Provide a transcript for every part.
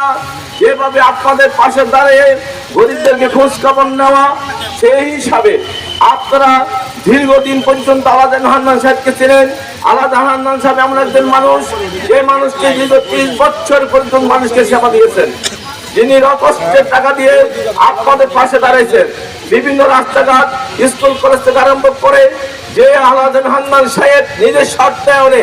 ভাইরা যেভাবে আপনাদের পাশে দাঁড়িয়ে গরিবদেরকে খোঁজ খবর নেওয়া, সেই হিসাবে আপনারা দীর্ঘদিন পর্যন্ত আলাদা হান্নান সাহেবকে চেনেন। আলাদা হান্নান সাহেব এমন একজন মানুষ, যে মানুষকে দীর্ঘ ত্রিশ বছর পর্যন্ত মানুষকে সেবা দিয়েছেন। যিনি রকষ্টের টাকা দিয়ে আপনাদের পাশে দাঁড়াইছেন। বিভিন্ন রাস্তাঘাট, স্কুল কলেজ থেকে আরম্ভ করে যে আলাদিন হান্নান সাহেব নিজের সত্যায়নে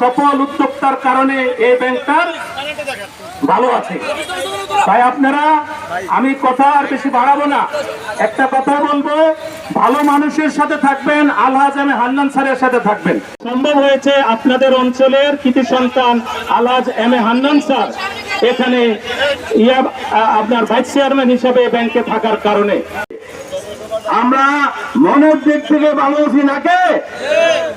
সফল উদ্যোক্তার কারণে এই ব্যাংকটার ভালো আছে। তাই আপনারা, আমি কথা আর বেশি বাড়াবো না। একটা কথা বলব, ভালো মানুষের সাথে থাকবেন আলহাজ আমি হান্নান স্যারের সাথে থাকবেন। সম্ভব হয়েছে আপনাদের অঞ্চলের কৃতি সন্তান Alhaj M A Hannan sir এখানে ইয়া, আপনার ভাইস চেয়ারম্যান হিসেবে ব্যাংকে থাকার কারণে। আমরা মনের দিক থেকে ভালো আছি নাকি?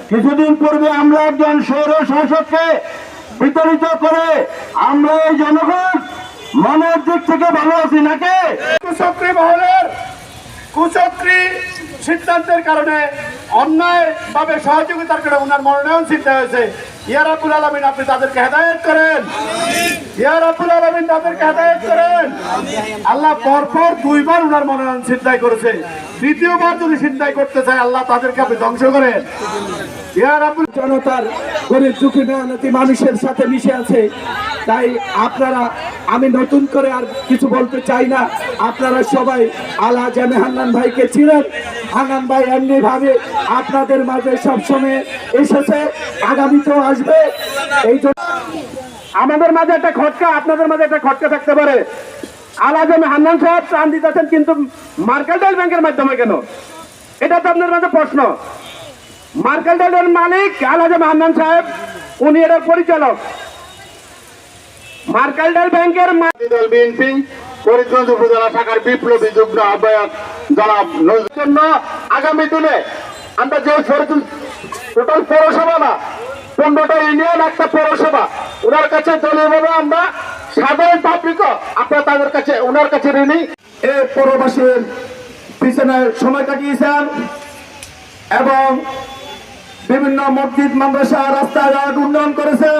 কিছুদিন পূর্বে আমরা একজন সৌর শাসককে বিতরিত করে আমরা এই জনগণ মনের দিক থেকে ভালো আছি নাকি? কুচক্রী মহলের কুচক্রী সিদ্ধান্তের কারণে অন্যায় ভাবে সহযোগিতার কারণে ওনার মনোনয়ন সিদ্ধ হয়েছে। ইয়ার আব্বুল আলমিন আপনি তাদেরকে হেদায়ত করেন। ইয়ারাবুল আলমিন তাদেরকে হেদায়ত করেন। আল্লাহ পরপর দুইবার উনার মনোনয়ন চিন্তায় করেছে। তৃতীয়বার যদি চিন্তায় করতে চায় আল্লাহ তাদেরকে আপনি ধ্বংস করেন। ইয়ার আব্বুল জনতার গরিব দুঃখী মেহনতি মানুষের সাথে মিশে আছে? তাই আপনারা, আমি নতুন করে আর কিছু বলতে চাই না। আপনারা সবাই আলা জামে হান্নান ভাইকে ছিলেন হান্নান ভাই এমনি ভাবে আপনাদের মাঝে সবসময় এসেছে, আগামীতেও আসবে। এই আমাদের মাঝে একটা খটকা, আপনাদের মাঝে একটা খটকা থাকতে পারে। আলাজমে হান্নান সাহেব ত্রাণ দিতেছেন, কিন্তু মার্কেন্টাইল ব্যাংকের মাধ্যমে কেন? এটা তো আপনাদের মাঝে প্রশ্ন। মার্কেন্টাইলের মালিক আলাজম হান্নান সাহেব, উনি এটার পরিচালক। মার্কেন্টাইল ব্যাংকের মা- দল বিএনপি করিমগঞ্জ উপজেলা শাখার বিপ্লবী যুগ্ম আহ্বায়ক জনাব নজরুল জন্য আগামী দিনে আমরা যে টোটাল পৌরসভা না পনেরোটা ইউনিয়ন একটা পৌরসভা ওনার কাছে দলীয়ভাবে আমরা সাধারণ পাবলিক আপনারা তাদের কাছে ওনার কাছে ঋণী। এই পৌরবাসীর পিছনে সময় কাটিয়েছেন এবং বিভিন্ন মসজিদ মাদ্রাসা রাস্তাঘাট উন্নয়ন করেছেন।